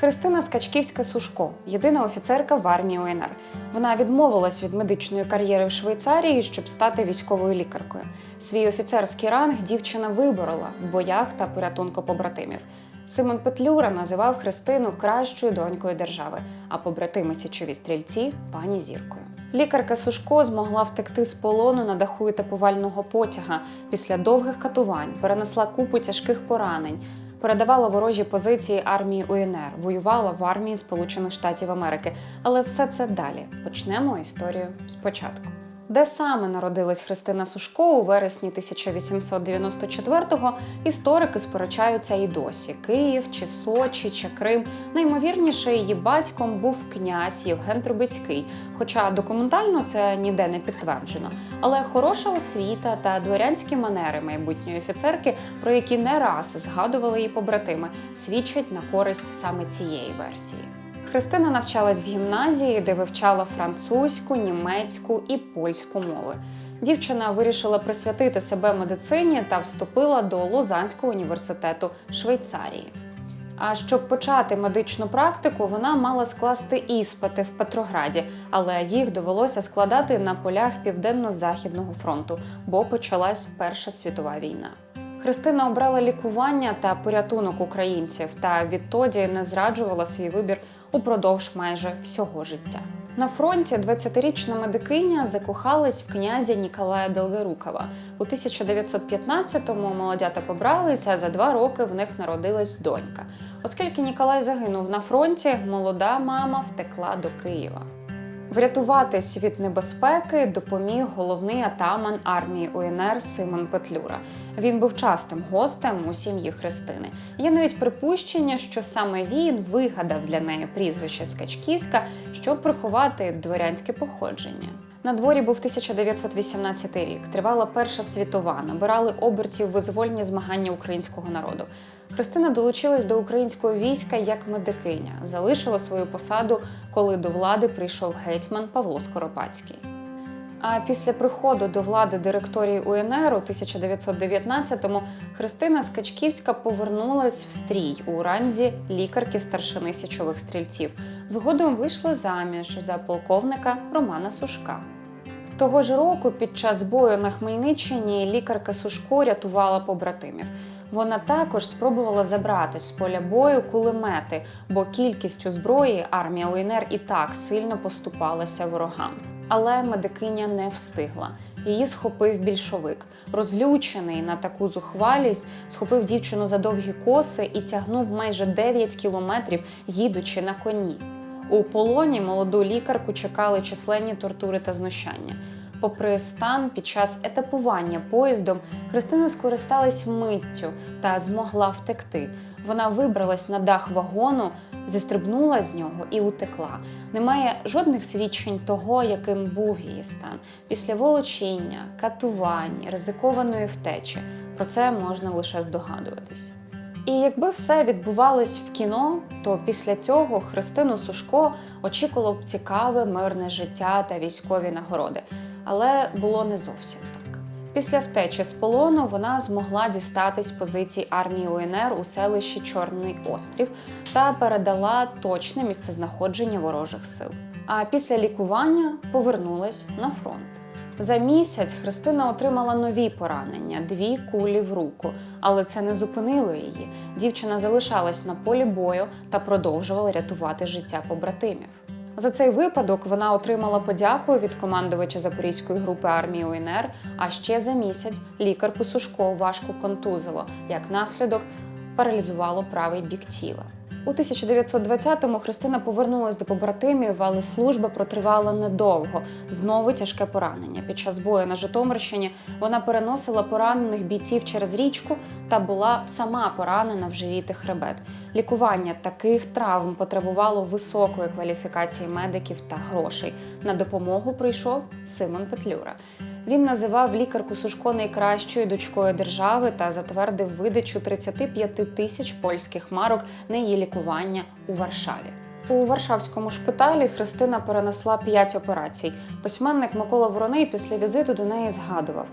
Христина Скачківська Сушко, єдина офіцерка в армії УНР. Вона відмовилась від медичної кар'єри в Швейцарії, щоб стати військовою лікаркою. Свій офіцерський ранг дівчина виборола в боях та порятунку побратимів. Симон Петлюра називав Христину кращою донькою держави, а побратими січові стрільці пані зіркою. Лікарка Сушко змогла втекти з полону на даху етапувального потяга після довгих катувань, перенесла купу тяжких поранень, передавала ворожі позиції армії УНР, воювала в армії Сполучених Штатів Америки. Але все це далі. Почнемо історію спочатку. Де саме народилась Христина Сушко у вересні 1894-го, історики сперечаються і досі: Київ, чи Сочі, чи Крим. Найімовірніше, її батьком був князь Євген Трубецький, хоча документально це ніде не підтверджено. Але хороша освіта та дворянські манери майбутньої офіцерки, про які не раз згадували її побратими, свідчать на користь саме цієї версії. Христина навчалась в гімназії, де вивчала французьку, німецьку і польську мови. Дівчина вирішила присвятити себе медицині та вступила до Лозанського університету Швейцарії. А щоб почати медичну практику, вона мала скласти іспити в Петрограді, але їх довелося складати на полях Південно-Західного фронту, бо почалась Перша світова війна. Христина обрала лікування та порятунок українців та відтоді не зраджувала свій вибір упродовж майже всього життя. На фронті 20-річна медикиня закохалась в князя Ніколая Долгорукова. У 1915-му молодята побралися, а за два роки в них народилась донька. Оскільки Ніколай загинув на фронті, молода мама втекла до Києва. Врятуватись від небезпеки допоміг головний атаман армії УНР Симон Петлюра. Він був частим гостем у сім'ї Христини. Є навіть припущення, що саме він вигадав для неї прізвище Скачківська, щоб приховати дворянське походження. На дворі був 1918 рік. Тривала Перша світова, набирали обертів визвольні змагання українського народу. Христина долучилась до українського війська як медикиня, залишила свою посаду, коли до влади прийшов гетьман Павло Скоропадський. А після приходу до влади директорії УНР у 1919-му Христина Скачківська повернулась в стрій у ранзі лікарки старшини січових стрільців. Згодом вийшла заміж за полковника Романа Сушка. Того ж року, під час бою на Хмельниччині, лікарка Сушко рятувала побратимів. Вона також спробувала забрати з поля бою кулемети, бо кількістю зброї армія УНР і так сильно поступалася ворогам. Але медикиня не встигла. Її схопив більшовик. Розлючений на таку зухвалість, схопив дівчину за довгі коси і тягнув майже 9 кілометрів, їдучи на коні. У полоні молоду лікарку чекали численні тортури та знущання. Попри стан під час етапування поїздом, Христина скористалась миттю та змогла втекти. Вона вибралась на дах вагону, зістрибнула з нього і утекла. Немає жодних свідчень того, яким був її стан після волочіння, катувань, ризикованої втечі. Про це можна лише здогадуватись. І якби все відбувалось в кіно, то після цього Христину Сушко очікувало б цікаве мирне життя та військові нагороди. Але було не зовсім так. Після втечі з полону вона змогла дістатись позицій армії УНР у селищі Чорний Острів та передала точне місцезнаходження ворожих сил. А після лікування повернулась на фронт. За місяць Христина отримала нові поранення, дві кулі в руку, але це не зупинило її. Дівчина залишалась на полі бою та продовжувала рятувати життя побратимів. За цей випадок вона отримала подяку від командувача Запорізької групи армії УНР. А ще за місяць лікарку Сушко важко контузило, як наслідок паралізувало правий бік тіла. У 1920-му Христина повернулася до побратимів, але служба протривала недовго. Знову тяжке поранення. Під час бою на Житомирщині вона переносила поранених бійців через річку та була сама поранена в живіт і хребет. Лікування таких травм потребувало високої кваліфікації медиків та грошей. На допомогу прийшов Симон Петлюра. Він називав лікарку Сушко найкращою дочкою держави та затвердив видачу 35 тисяч польських марок на її лікування у Варшаві. У Варшавському шпиталі Христина перенесла п'ять операцій. Письменник Микола Вороний після візиту до неї згадував: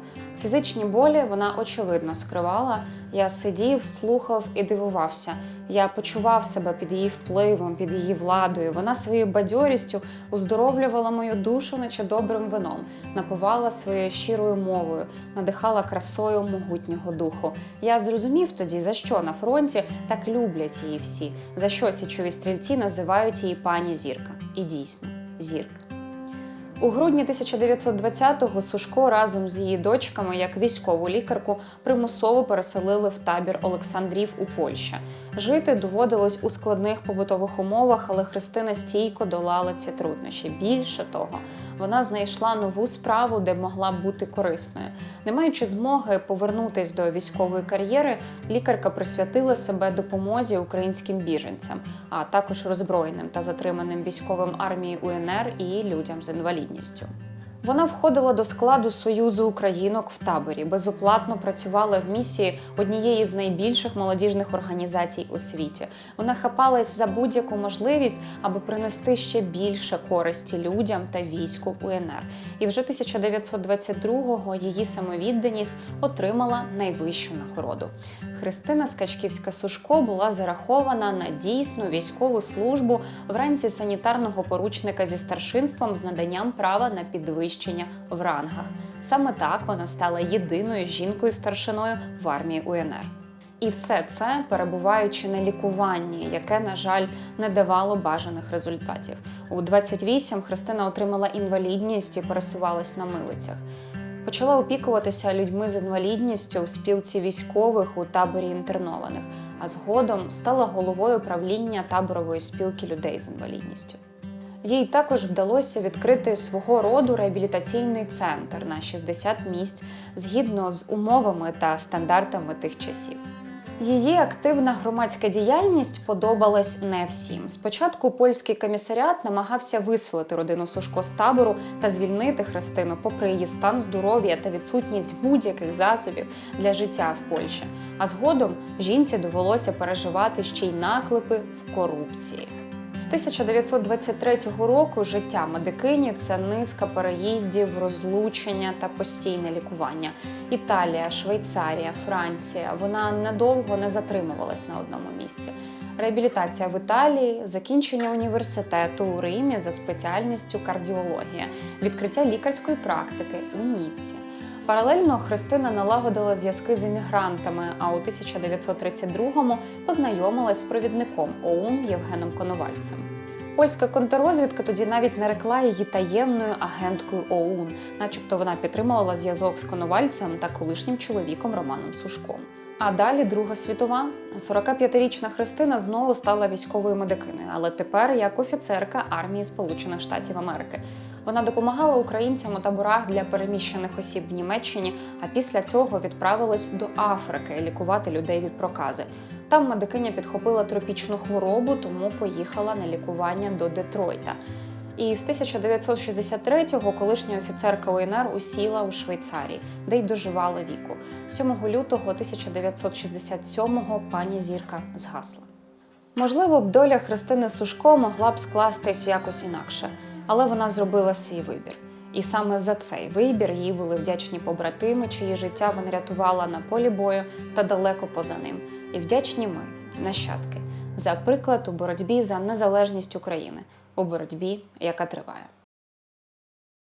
Фізичні болі вона очевидно скривала. Я сидів, слухав і дивувався. Я почував себе під її впливом, під її владою. Вона своєю бадьорістю оздоровлювала мою душу, наче добрим вином, напувала своєю щирою мовою, надихала красою могутнього духу. Я зрозумів тоді, за що на фронті так люблять її всі, за що січові стрільці називають її пані Зірка. І дійсно, зірка. У грудні 1920-го Сушко разом з її дочками, як військову лікарку, примусово переселили в табір Олександрів у Польщі. Жити доводилось у складних побутових умовах, але Христина стійко долала ці труднощі. Більше того, вона знайшла нову справу, де могла бути корисною. Не маючи змоги повернутись до військової кар'єри, лікарка присвятила себе допомозі українським біженцям, а також роззброєним та затриманим військовим армії УНР і людям з інвалідністю. Вона входила до складу Союзу українок в таборі, безоплатно працювала в місії однієї з найбільших молодіжних організацій у світі. Вона хапалась за будь-яку можливість, аби принести ще більше користі людям та війську УНР. І вже 1922-го її самовідданість отримала найвищу нагороду. Христина Скачківська Сушко була зарахована на дійсну військову службу в ранці санітарного поручника зі старшинством з наданням права на підвищення в рангах. Саме так вона стала єдиною жінкою старшиною в армії УНР. І все це перебуваючи на лікуванні, яке, на жаль, не давало бажаних результатів. У 28 Христина отримала інвалідність і пересувалась на милицях. Почала опікуватися людьми з інвалідністю у спілці військових у таборі інтернованих, а згодом стала головою правління таборової спілки людей з інвалідністю. Їй також вдалося відкрити свого роду реабілітаційний центр на 60 місць згідно з умовами та стандартами тих часів. Її активна громадська діяльність подобалась не всім. Спочатку польський комісаріат намагався виселити родину Сушко з табору та звільнити Христину, попри її стан здоров'я та відсутність будь-яких засобів для життя в Польщі. А згодом жінці довелося переживати ще й наклепи в корупції. З 1923 року життя медикині це низка переїздів, розлучення та постійне лікування. Італія, Швейцарія, Франція. Вона недовго не затримувалась на одному місці. Реабілітація в Італії, закінчення університету у Римі за спеціальністю кардіологія, відкриття лікарської практики у Ніці. Паралельно Христина налагодила зв'язки з емігрантами, а у 1932-му познайомилась з провідником ОУН Євгеном Коновальцем. Польська контррозвідка тоді навіть нарекла її таємною агенткою ОУН, начебто вона підтримувала зв'язок з Коновальцем та колишнім чоловіком Романом Сушком. А далі Друга світова. 45-річна Христина знову стала військовою медикиною, але тепер як офіцерка армії Сполучених Штатів Америки. Вона допомагала українцям у таборах для переміщених осіб в Німеччині, а після цього відправилась до Африки лікувати людей від прокази. Там медикиня підхопила тропічну хворобу, тому поїхала на лікування до Детройта. І з 1963-го колишня офіцерка УНР усіла у Швейцарії, де й доживала віку. 7 лютого 1967-го пані Зірка згасла. Можливо, б доля Христини Сушко могла б скластись якось інакше, але вона зробила свій вибір. І саме за цей вибір їй були вдячні побратими, чиї життя вона рятувала на полі бою та далеко поза ним. І вдячні ми, нащадки, за приклад у боротьбі за незалежність України, у боротьбі, яка триває.